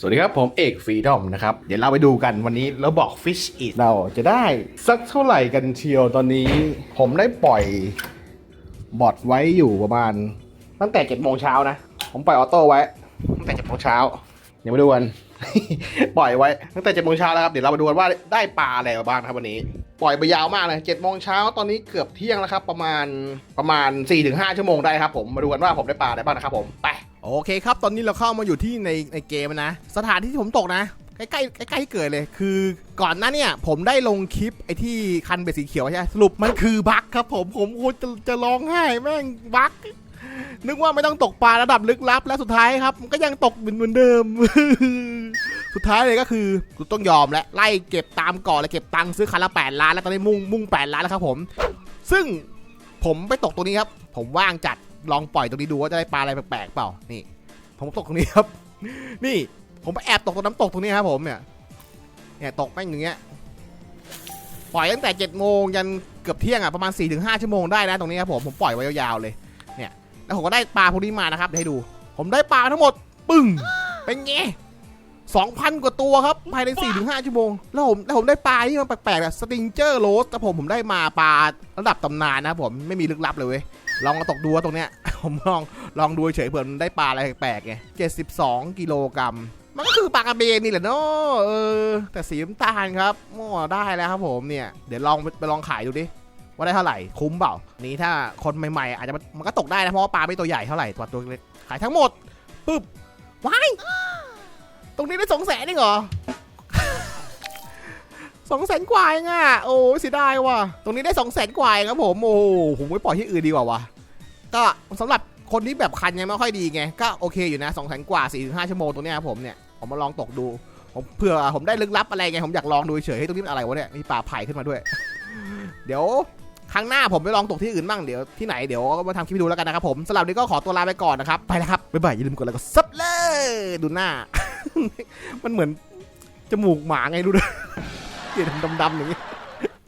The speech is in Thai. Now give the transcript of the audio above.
สวัสดีครับ ผมเอกฟรีดอมนะครับ เดี๋ยวเราไปดูกันวันนี้เราบอก Fish Eat เราจะได้สักเท่าไหร่กันเชียวตอนนี้ ผมได้ปล่อยบอทไว้อยู่ประมาณ ตั้งแต่7จ็ดโมงเช้านะ ผมปล่อยออโต้ไว้ ตั้งแต่7จ็ดโมงเช้าเดี๋ยวมาดูกัน ปล่อยไว้ ตั้งแต่7จ็ดโมงเช้าแล้วครับเดี๋ยวเรามาดูกันว่าได้ปลาอะไรบ้างครับวันนี้ ปล่อยไปยาวมากเลย7จ็ดโมงเช้าตอนนี้เกือบเที่ยงแล้วครับ ประมาณประมาณ4-5ชั่วโมงได้ครับผมมาดูกันว่าผมได้ปลาอะไรบ้างนะครับผมไป โอเคครับ ตอนนี้เราเข้ามาอยู่ที่ในในเกมนะ สถานที่ที่ผมตกนะ ใกล้ใกล้ใกล้ใกล้ที่เกิดเลย คือก่อนหน้าเนี่ยผมได้ลงคลิปไอ้ที่คันเบ็ดสีเขียวใช่ไหมสรุปมันคือบั๊กครับผม ผมโคตรจะจะร้องไห้แม่งบั๊กนึกว่าไม่ต้องตกปลาระดับลึกลับ แล้วสุดท้ายครับมันก็ยังตกเหมือนเดิม สุดท้ายเลยก็คือกูต้องยอมและไล่เก็บตามก่อนเลยเก็บตังค์ซื้อคันละ8ล้านแล้วตอนนี้มุ่งมุ่ง8ล้านแล้วครับผม ซึ่งผมไปตกตรงนี้ครับ ผมว่างจัด ลองปล่อยตรงนี้ดูว่าจะได้ปลาอะไรแปลกๆเปล่า นี่ ผมตกตรงนี้ครับ นี่ผมไปแอบตกตรงน้ำตกตรงนี้ครับผมเนี่ย เนี่ยตกแม่งอย่างเงี้ย ปล่อยตั้งแต่7จ็ดโมงยันเกือบเที่ยงอะประมาณ4ี่ถึงห้าชั่วโมงได้นะตรงนี้ครับผมผมปล่อยไว้ยาวๆเลย เนี่ยแล้วผมก็ได้ปลาพวกนี้มานะครับเดี๋ยวให้ดู ผมได้ปลาทั้งหมด ปึ้งเป็นไง สองพันกว่าตัวครับ ภายใน4ี่ถึงห้าชั่วโมง แล้วผมแล้วผมได้ปลาที่มันแปลกๆแบบสติงเจอร์โรสแต่ผมผมได้มาปลาระดับตำนานนะครับผมไม่มีลึกลับเลยเว้ย ลองมาตกดูว่าตรงเนี้ย ผมลองลองดูเฉยๆเผื่อมันได้ปลาอะไรแปลกๆไง72 กิโลกรัม มันก็คือปลากระเบนนี่แหละเนาะเออ แต่สีน้ำตาลครับโอ้ได้แล้วครับผมเนี่ย เดี๋ยวลองไปลองขายดูดิว่าได้เท่าไหร่คุ้มเปล่า นี้ถ้าคนใหม่ๆ อาจจะมันมันก็ตกได้นะเพราะว่าปลาไม่ตัวใหญ่เท่าไหร่ตัวตัวเล็กขายทั้งหมดปึ๊บว้าย ตรงนี้ได้สองแสนเองเหรอสองแสนกว่าเองอะโอ้เสียดายว่ะ ตรงนี้ได้สองแสนกว่าเองครับผมโอ้ผมไปปล่อยที่อื่นดีกว่าวะก็สำหรับคนที่แบบคันยังไม่ค่อยดีไง ก็โอเคอยู่นะสองแสนกว่า4ี่ถึงห้าชั่วโมงตรงนี้ครับผมเนี่ยผมมาลองตกดู ผมเผื่อผมได้ลึกลับอะไรไงผมอยากลองดูเฉยให้ตรงนี้มันอะไรวะเนี่ยมีปลาไผ่ขึ้นมาด้วย เดี๋ยวครั้งหน้าผมไปลองตกที่อื่นบ้างเดี๋ยวที่ไหนเดี๋ยวมาทำคลิปดูแล้วกันนะครับผมสำหรับนนี้ก็ขอตัวลาไปก่อนนะครับไปแล้วครับบ๊ายบายอย่าลืมกดไลค์กดซับเลยดูหน้า มันเหมือนจมูกหมาไงดูด้วยเดี๋ยวดำๆๆอย่างนี้